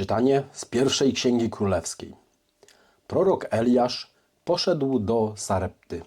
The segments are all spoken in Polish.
Czytanie z pierwszej księgi królewskiej. Prorok Eliasz poszedł do Sarepty.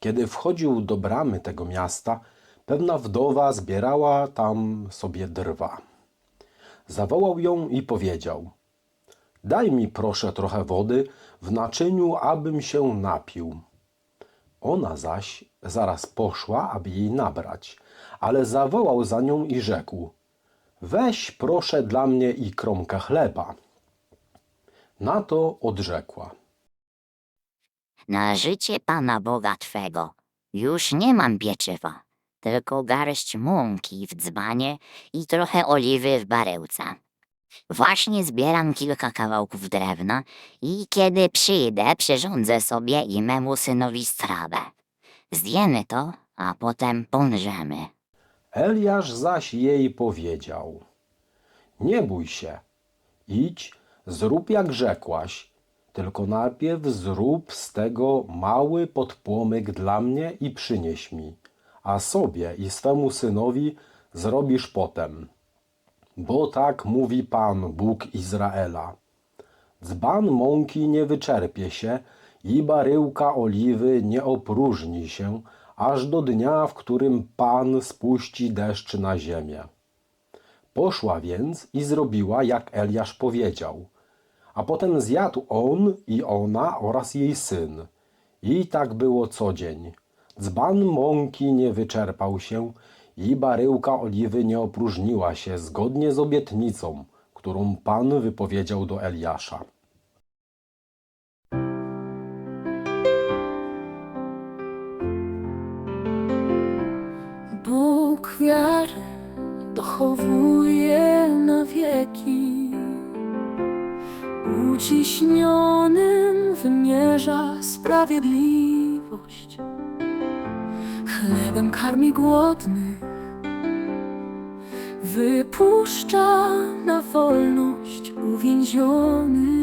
Kiedy wchodził do bramy tego miasta, pewna wdowa zbierała tam sobie drwa. Zawołał ją i powiedział: Daj mi proszę trochę wody w naczyniu, abym się napił. Ona zaś zaraz poszła, aby jej nabrać, ale zawołał za nią i rzekł: Weź proszę dla mnie i kromka chleba. Na to odrzekła: Na życie Pana Boga Twego już nie mam pieczywa, tylko garść mąki w dzbanie i trochę oliwy w barełce. Właśnie zbieram kilka kawałków drewna i kiedy przyjdę, przyrządzę sobie i memu synowi strawę. Zjemy to, a potem pomrzemy. Eliasz zaś jej powiedział: Nie bój się, idź, zrób jak rzekłaś, tylko najpierw zrób z tego mały podpłomyk dla mnie i przynieś mi, a sobie i swemu synowi zrobisz potem. Bo tak mówi Pan, Bóg Izraela. Dzban mąki nie wyczerpie się i baryłka oliwy nie opróżni się, aż do dnia, w którym Pan spuści deszcz na ziemię. Poszła więc i zrobiła, jak Eliasz powiedział. A potem zjadł on i ona oraz jej syn. I tak było co dzień. Dzban mąki nie wyczerpał się i baryłka oliwy nie opróżniła się zgodnie z obietnicą, którą Pan wypowiedział do Eliasza. Bóg dochowuje na wieki. Uciśnionym wymierza sprawiedliwość. Chlebem karmi głodnych, wypuszcza na wolność uwięzionych.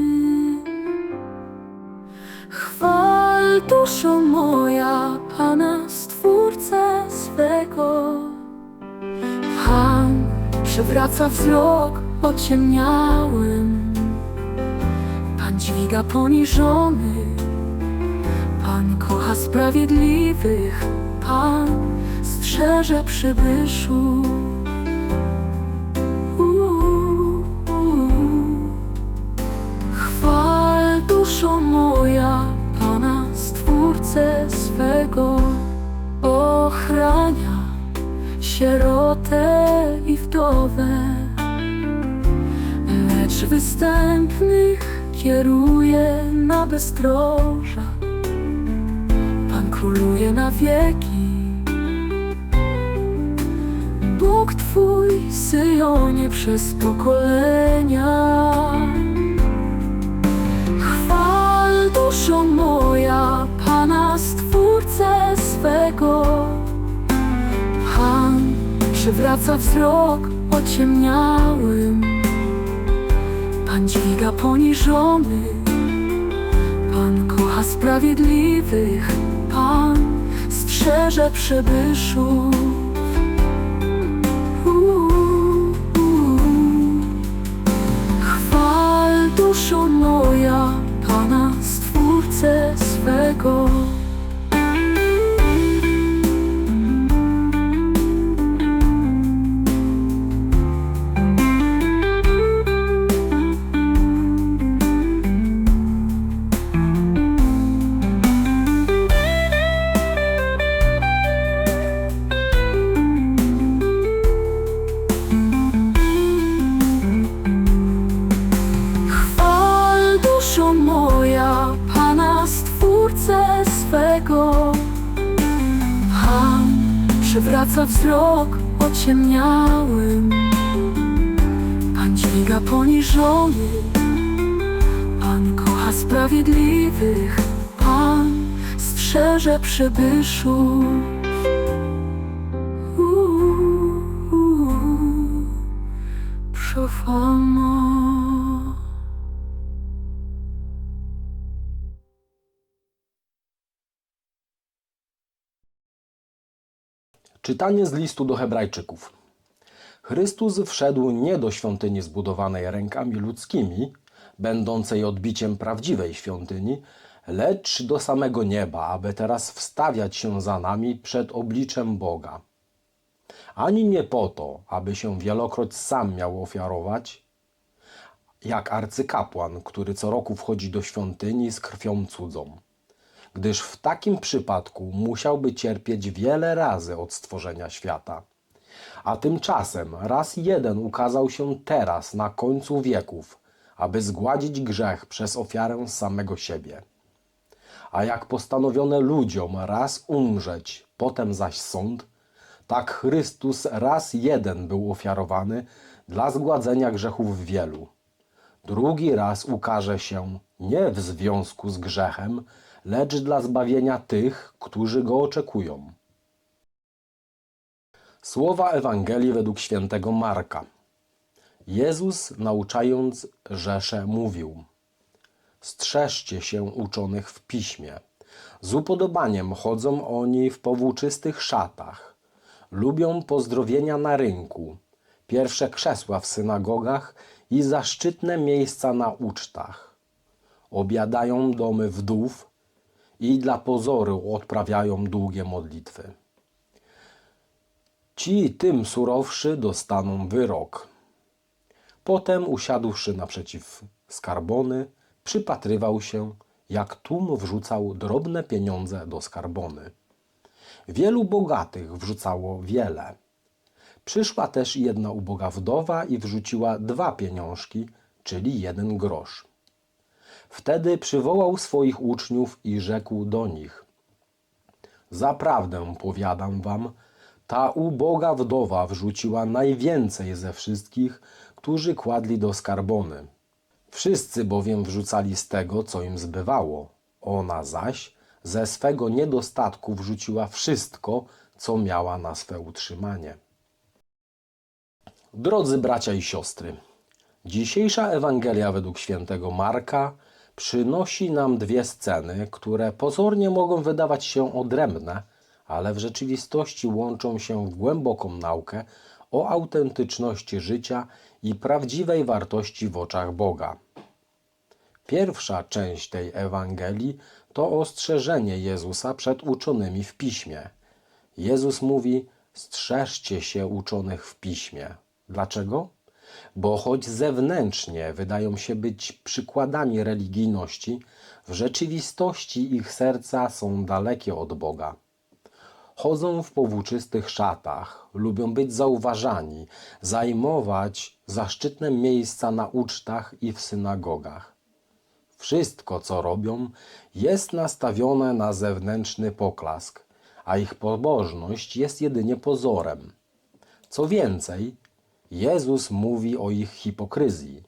Przywraca wzrok ociemniałym. Pan dźwiga poniżonych. Pan kocha sprawiedliwych. Pan strzeże uuu. Chwal duszo moja Pana Stwórcę swego ochrania sierotę wdowę lecz występnych kieruje na bezdroża. Pan króluje na wieki. Bóg Twój Syjonie przez pokolenia. Chwal duszo moja Pana Stwórcę swego przywraca wzrok ociemniałym. Pan dźwiga poniżonych Pan kocha sprawiedliwych. Pan strzeże przybyszów. Chwal duszo moja Pana Stwórcę swego przywraca wzrok ociemniałym Pan dźwiga poniżonych Pan kocha sprawiedliwych Pan strzeże przybyszów. Profamo. Czytanie z listu do Hebrajczyków. Chrystus wszedł nie do świątyni zbudowanej rękami ludzkimi, będącej odbiciem prawdziwej świątyni, lecz do samego nieba, aby teraz wstawiać się za nami przed obliczem Boga. Ani nie po to, aby się wielokroć sam miał ofiarować, jak arcykapłan, który co roku wchodzi do świątyni z krwią cudzą, gdyż w takim przypadku musiałby cierpieć wiele razy od stworzenia świata. A tymczasem raz jeden ukazał się teraz na końcu wieków, aby zgładzić grzech przez ofiarę samego siebie. A jak postanowiono ludziom raz umrzeć, potem zaś sąd, tak Chrystus raz jeden był ofiarowany dla zgładzenia grzechów wielu. Drugi raz ukaże się nie w związku z grzechem, lecz dla zbawienia tych, którzy go oczekują. Słowa Ewangelii według świętego Marka. Jezus, nauczając Rzeszę, mówił: Strzeżcie się uczonych w piśmie. Z upodobaniem chodzą oni w powłóczystych szatach. Lubią pozdrowienia na rynku, pierwsze krzesła w synagogach i zaszczytne miejsca na ucztach. Obiadają domy wdów i dla pozoru odprawiają długie modlitwy. Ci tym surowszy dostaną wyrok. Potem usiadłszy naprzeciw skarbony, przypatrywał się, jak tłum wrzucał drobne pieniądze do skarbony. Wielu bogatych wrzucało wiele. Przyszła też jedna uboga wdowa i wrzuciła dwa pieniążki, czyli jeden grosz. Wtedy przywołał swoich uczniów i rzekł do nich: Zaprawdę powiadam wam, ta uboga wdowa wrzuciła najwięcej ze wszystkich, którzy kładli do skarbony. Wszyscy bowiem wrzucali z tego, co im zbywało. Ona zaś ze swego niedostatku wrzuciła wszystko, co miała na swe utrzymanie. Drodzy bracia i siostry, dzisiejsza Ewangelia według świętego Marka przynosi nam dwie sceny, które pozornie mogą wydawać się odrębne, ale w rzeczywistości łączą się w głęboką naukę o autentyczności życia i prawdziwej wartości w oczach Boga. Pierwsza część tej Ewangelii to ostrzeżenie Jezusa przed uczonymi w piśmie. Jezus mówi: Strzeżcie się uczonych w piśmie. Dlaczego? Bo choć zewnętrznie wydają się być przykładami religijności, w rzeczywistości ich serca są dalekie od Boga. Chodzą w powłóczystych szatach, lubią być zauważani, zajmować zaszczytne miejsca na ucztach i w synagogach. Wszystko, co robią, jest nastawione na zewnętrzny poklask, a ich pobożność jest jedynie pozorem. Co więcej, Jezus mówi o ich hipokryzji.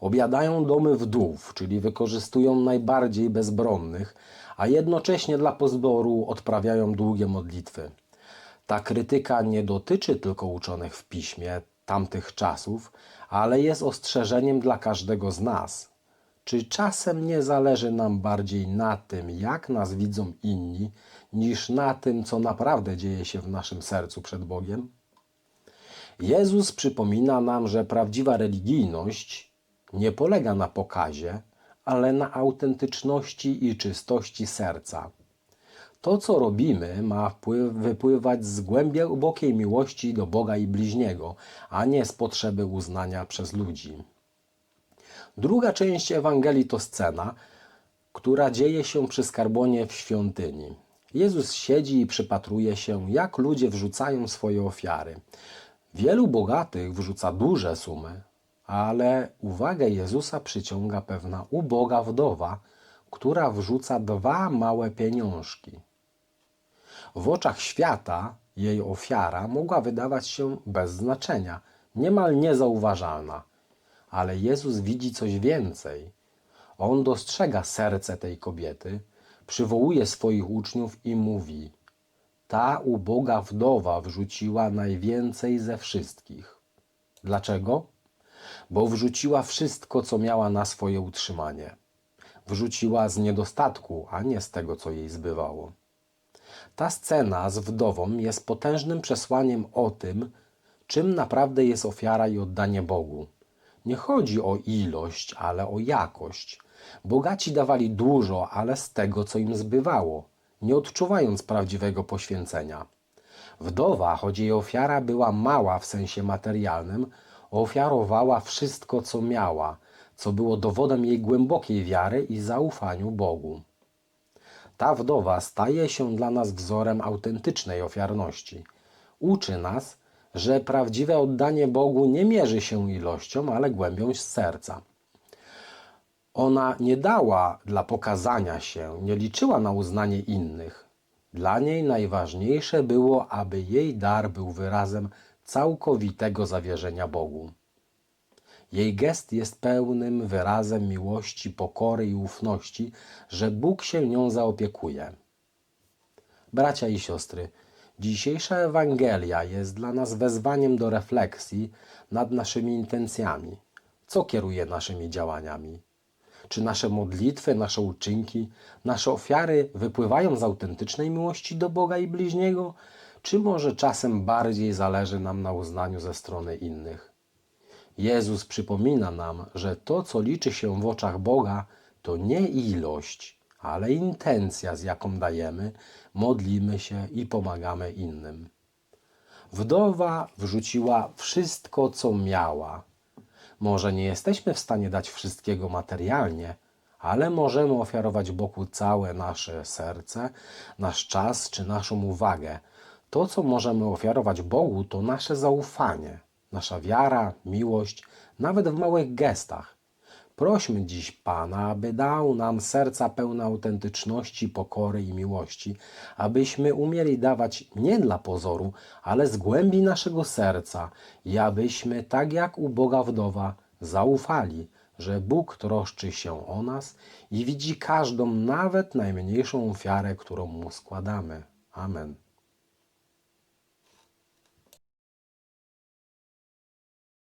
Obiadają domy wdów, czyli wykorzystują najbardziej bezbronnych, a jednocześnie dla pozboru odprawiają długie modlitwy. Ta krytyka nie dotyczy tylko uczonych w piśmie tamtych czasów, ale jest ostrzeżeniem dla każdego z nas. Czy czasem nie zależy nam bardziej na tym, jak nas widzą inni, niż na tym, co naprawdę dzieje się w naszym sercu przed Bogiem? Jezus przypomina nam, że prawdziwa religijność nie polega na pokazie, ale na autentyczności i czystości serca. To, co robimy, ma wpływ, wypływać z głębokiej miłości do Boga i bliźniego, a nie z potrzeby uznania przez ludzi. Druga część Ewangelii to scena, która dzieje się przy skarbonie w świątyni. Jezus siedzi i przypatruje się, jak ludzie wrzucają swoje ofiary. Wielu bogatych wrzuca duże sumy, ale uwagę Jezusa przyciąga pewna uboga wdowa, która wrzuca dwa małe pieniążki. W oczach świata jej ofiara mogła wydawać się bez znaczenia, niemal niezauważalna, ale Jezus widzi coś więcej. On dostrzega serce tej kobiety, przywołuje swoich uczniów i mówi: Ta uboga wdowa wrzuciła najwięcej ze wszystkich. Dlaczego? Bo wrzuciła wszystko, co miała na swoje utrzymanie. Wrzuciła z niedostatku, a nie z tego, co jej zbywało. Ta scena z wdową jest potężnym przesłaniem o tym, czym naprawdę jest ofiara i oddanie Bogu. Nie chodzi o ilość, ale o jakość. Bogaci dawali dużo, ale z tego, co im zbywało, nie odczuwając prawdziwego poświęcenia. Wdowa, choć jej ofiara była mała w sensie materialnym, ofiarowała wszystko, co miała, co było dowodem jej głębokiej wiary i zaufaniu Bogu. Ta wdowa staje się dla nas wzorem autentycznej ofiarności. Uczy nas, że prawdziwe oddanie Bogu nie mierzy się ilością, ale głębią z serca. Ona nie dała dla pokazania się, nie liczyła na uznanie innych. Dla niej najważniejsze było, aby jej dar był wyrazem całkowitego zawierzenia Bogu. Jej gest jest pełnym wyrazem miłości, pokory i ufności, że Bóg się nią zaopiekuje. Bracia i siostry, dzisiejsza Ewangelia jest dla nas wezwaniem do refleksji nad naszymi intencjami. Co kieruje naszymi działaniami? Czy nasze modlitwy, nasze uczynki, nasze ofiary wypływają z autentycznej miłości do Boga i bliźniego, czy może czasem bardziej zależy nam na uznaniu ze strony innych? Jezus przypomina nam, że to, co liczy się w oczach Boga, to nie ilość, ale intencja, z jaką dajemy, modlimy się i pomagamy innym. Wdowa wrzuciła wszystko, co miała. Może nie jesteśmy w stanie dać wszystkiego materialnie, ale możemy ofiarować Bogu całe nasze serce, nasz czas czy naszą uwagę. To, co możemy ofiarować Bogu, to nasze zaufanie, nasza wiara, miłość, nawet w małych gestach. Prośmy dziś Pana, aby dał nam serca pełne autentyczności, pokory i miłości, abyśmy umieli dawać nie dla pozoru, ale z głębi naszego serca i abyśmy, tak jak u Boga wdowa, zaufali, że Bóg troszczy się o nas i widzi każdą, nawet najmniejszą ofiarę, którą Mu składamy. Amen.